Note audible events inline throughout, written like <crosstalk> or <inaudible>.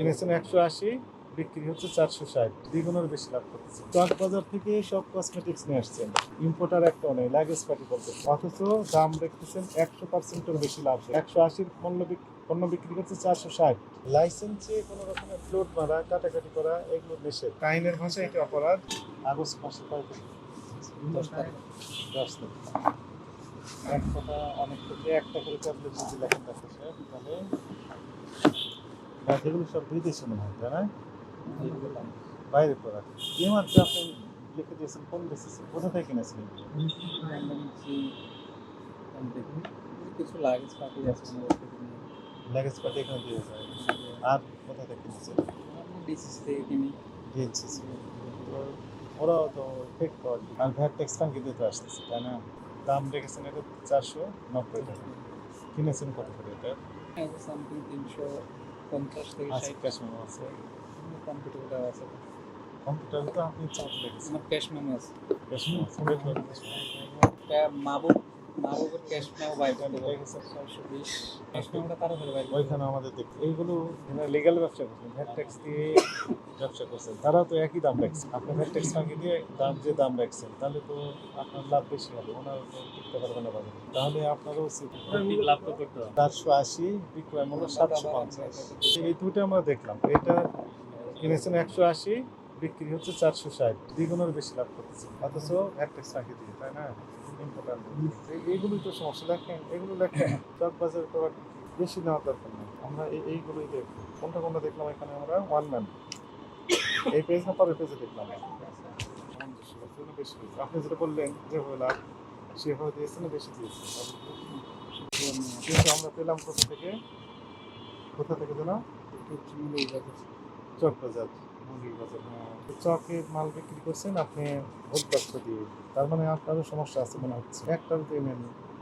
কিনেছেন একশো আশি, বিক্রি হচ্ছে চারশো ষাট। দ্বিগুণের বেশি লাভ করতেছে। চক বাজার থেকে সব কসমেটিক্স নিয়ে আসছেন। ইম্পোর্টার একটাও নেই লাগেজ পার্টি বলতে অথচ দাম দেখতেছেন একশো পার্সেন্টের বেশি লাভ। একশো আশির পণ্য পণ্য বিক্রি করছে চারশো ষাট। লাইসেন্সে কোনো রকমের ফ্লোট মারা, কাটাকাটি করা, এগুলো নিষেধ। আইনের ভাষায় এটা অপরাধ। আগস্ট মাসে কয় দশ টাকা দশ তারিখ এক কথা অনেক থেকে একটা করে ট্যাবলেট যদি লেখেন তাহলে বা এগুলো সব বিদেশি মনে হয় তাই না? বাইরে প্রোডাক্ট এমআরপি আপনি লিখে দিয়েছেন কোন বেসিসে কোথা থেকে কিনেছেন এগুলো? কিছু লাগেজ পাঠিয়ে আছে আমাদের থেকে নিয়ে। লাগেজ পার্টি এখানে দিয়ে যায়। আর কোথা থেকে কিনেছেন ডিসিস থেকে কিনি। ডিএনসিসি ওরাও তো ফেক পাওয়ার আর ভ্যাট ট্যাক্স ফাঁকি দিতে আসতেছে তাই না? দাম রেখেছেন এটা চারশো নব্বই টাকা। কিনেছেন কত করে এটা? সামথিং তিনশো পঞ্চাশ থেকে আছে ষাট ক্যাশ মেমো আছে। কম্পিউটার দেওয়া আছে। কম্পিউটার তো আপনি চাপ আমার ক্যাশ মেমো আছে। ক্যাশ মেমো মাবুক ওইখানে আমাদের দেখতে। এইগুলো লিগাল ব্যবসা করছেন ভ্যাট ট্যাক্স দিয়ে ব্যবসা করছেন তারাও তো একই দাম রাখছে। আপনি ভ্যাট ট্যাক্স ফাঁকি দিয়ে দাম যে দাম রাখছেন তাহলে তো আপনার লাভ বেশি হবে। ওনারা তো টিকতে পারবে না বাজারে। তাহলে আপনারও উচিত লাভ তো করতে হবে। চারশো আশি বিক্রয় মূল্য সাতশো পঞ্চাশ। এই দুটো আমরা দেখলাম। এটা কিনেছেন একশো আশি বিক্রি হচ্ছে চারশো ষাট। দ্বিগুণের বেশি লাভ করতেছে। অথচ ভ্যাট ট্যাক্স ফাঁকি দিয়ে তাই না? ইম্পর্টেন্ট এইগুলোই তো সমস্যা। লেখেন এগুলো লেখেন <coughs> চক বাজার করার বেশি নেওয়ার দরকার নেই। আমরা এই এইগুলোই দেখব কোনটা কোনটা দেখলাম এখানে আমরা? ওয়ান ম্যান এই পেজ না পরের পেজে দেখলাম। আপনি যেটা বললেন যেভাবে লাভ সেভাবে দিয়েছেন বেশি দিয়েছেন কিন্তু আমরা পেলাম কোথা থেকে? কোথা থেকে যেন? চক মাল বিক্রি করছেন, আপনি ভোট বাক্স দিয়ে। তার মানে আপনারও সমস্যা আছে মনে হচ্ছে। একটাও তো এনে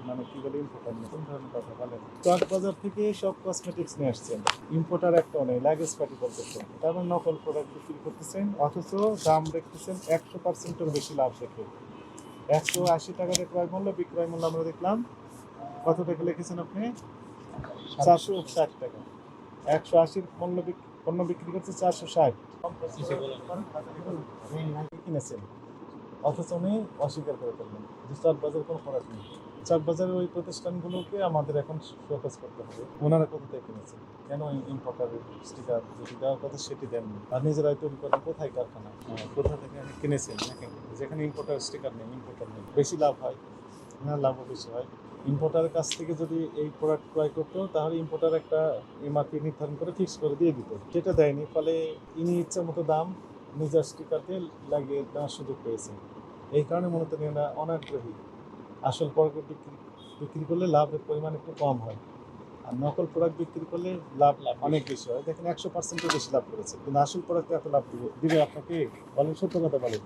মানে কি বলে ইম্পোর্টার নেই। কোন ধরনের কথা বলেন? চক বাজার থেকে সব কসমেটিক্স নিয়ে আসছেন। ইম্পোর্টার একটাও নেই লাগেজ পার্টি বলতেছেন। তার মানে নকল প্রোডাক্ট বিক্রি করতেছেন, অথচ দাম দেখতেছেন একশো পার্সেন্টের বেশি লাভ রেখে একশো আশি টাকার ক্রয় মূল্য, বিক্রয় মূল্য আমরা দেখলাম। কত টাকা লিখেছেন আপনি? চারশো ষাট টাকা। একশো আশির মূল্য পণ্য বিক্রি করছে চারশো ষাট। অথচ উনি অস্বীকার করে ফেললেন যে চকবাজার কোনো খরচ নেই। চকবাজারের ওই প্রতিষ্ঠানগুলোকে আমাদের এখন ফোকাস করতে হবে। ওনারা কোথা থেকে কিনেছেন? কেন ইম্পোর্টার স্টিকার যেটি দেওয়ার কথা সেটি দেননি? আর নিজেরাই তৈরি করেন কোথায় কারখানা? হ্যাঁ, কোথা থেকে কিনেছেন? যেখানে ইম্পোর্টার স্টিকার নেই ইম্পোর্টার নেই। বেশি লাভ হয়। না লাভও বেশি হয় ইম্পোর্টারের কাছ থেকে যদি এই প্রোডাক্ট ক্রয় করতো তাহলে ইম্পোর্টার একটা এমআরপি নির্ধারণ করে ফিক্স করে দিয়ে দিত সেটা দেয়নি, ফলে ইনি ইচ্ছা মতো দাম নিজের স্টিকারকে লাগিয়ে দেওয়ার সুযোগ পেয়েছেন। এই কারণে মূলত এরা অনাগ্রহী। আসল পরবর্তী বিক্রি করলে লাভের পরিমাণ একটু কম হয়। আর নকল প্রোডাক্ট বিক্রি করলে লাভ লাভ অনেক বেশি হয়। দেখেন একশো পার্সেন্টের বেশি লাভ করেছে। কিন্তু আসল প্রোডাক্টে এত লাভ দিবে দিবে আপনাকে? বলেন সত্য কথা বলেন।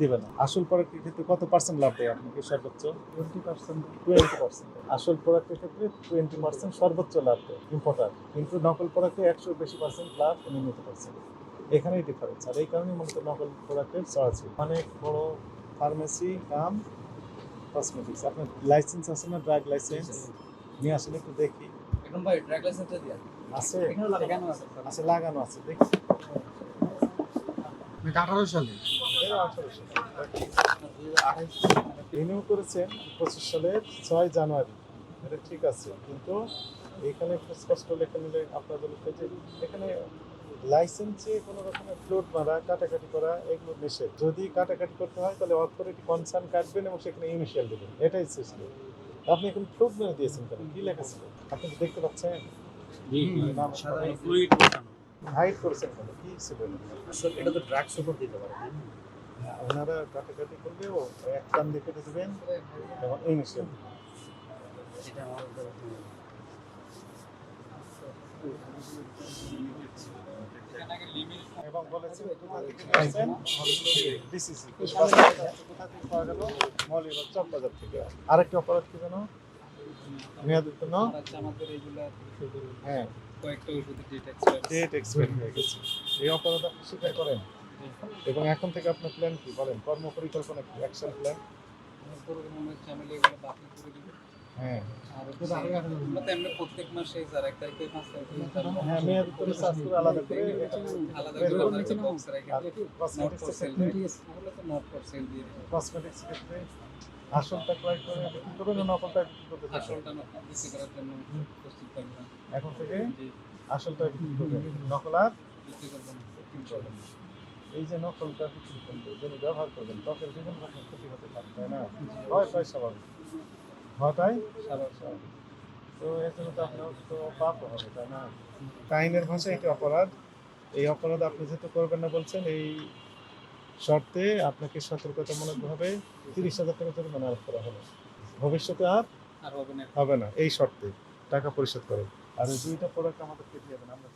দিবে না। আসল প্রোডাক্টের ক্ষেত্রে কত পার্সেন্ট লাভ দেয় আপনাকে সর্বোচ্চ? টোয়েন্টি পার্সেন্ট টোয়েন্টি পার্সেন্ট আসল প্রোডাক্টের ক্ষেত্রে টোয়েন্টি পার্সেন্ট সর্বোচ্চ লাভ দেয় ইম্পোর্টার কিন্তু নকল প্রোডাক্টে একশো বেশি পার্সেন্ট লাভ উনি নিতে পারছেন এখানেই ডিফারেন্স আর এই কারণে মূলত নকল প্রোডাক্টের চড়াচ্ছে অনেক বড় ফার্মেসি কাম কসমেটিক্স আপনার লাইসেন্স আছে না? ড্রাগ লাইসেন্স নিয়ে আসলে একটু দেখি। ভাই লাইসেন্সটা দিয়া। আছে আছে। আছে লাগানো আছে দেখি আঠারো সালে? রিনিউ করেছেন পঁচিশ সালের ছয় জানুয়ারি। এটা ঠিক আছে কিন্তু এখানে একটু স্পষ্ট লেখা নিলে আপনাদের যে এখানে লাইসেন্সে কোনো রকমের ফ্লোট মারা কাটাকাটি করা এগুলো নিষেধ। যদি কাটাকাটি করতে হয় তাহলে অথরিটি কনসার্ন কাটবেন এবং সেখানে ইনিশিয়াল দেবেন। এটাই সিস্টেম আপনি এখন ফ্লোট মেরে দিয়েছেন কেন? কি লেখা ছিল? আপনি কি দেখতে পাচ্ছেন? নাম হাইড করেছেন কেন? কি ছিল এটা তো ড্রাগস উপর দিতে পারে ওনারা কাটাকাটি করলেও এক টান দিয়ে কেটে দেবেন এবং ইনিশিয়াল এটা আমাদের এখানে আগে লিমিট এবং বলেছেন কোথা থেকে নিয়েছেন ডিসিসি কোথা থেকে পাওয়া গেল মৌলিবাগ চকবাজার থেকে। আরেকটা অপরাধ কি জানো মেয়াদের জন্য আমাদের এইগুলা হ্যাঁ। কয়েকটা ওষুধের ডেট এক্সপায়ার ডেট এক্সপায়ার হয়ে গেছে। এই অপরাধ আপনি স্বীকার করেন? এবং এখন থেকে আপনার প্ল্যান কি? বলেন কর্ম পরিকল্পনা কি অ্যাকশন প্ল্যান মনে হচ্ছে আমি এগুলো বাতিল করে দিব। হ্যাঁ। প্রত্যেক মাসে এক তারিখে পাঁচ তারিখে আলাদা করে আলাদা করে রেখে ক্ষেত্রে- দিয়ে। কসমেটিক্স আসলটা ক্রয় করে বিক্রি করবেন না নকলটা বিক্রি করতে আসলটা not বিক্রি করার জন্য প্রস্তুত থাকবেন। এখন থেকে আসলটা বিক্রি করবেন। নকল আর বিক্রি করবেন। এই যে নকলটা বিক্রি করবেন যিনি ব্যবহার করবেন ত্বকের বিভিন্ন ক্ষতি হতে পারে তাই না? হয় স্বাভাবিক। স্বাভাবিক। তো এর জন্য তো আপনার তো পাপ হবে তাই না? আইনের ভাষায় এটি অপরাধ। এই অপরাধ আপনি যেহেতু করবেন না বলছেন এই শর্তে আপনাকে সতর্কতামূলকভাবে তিরিশ হাজার টাকা জরিমানা আরোপ করা হলো ভবিষ্যতে আর হবে না। এই শর্তে টাকা পরিশোধ করে আর দুইটা প্রোডাক্ট আমাদেরকে দিয়ে দেবেন আমরা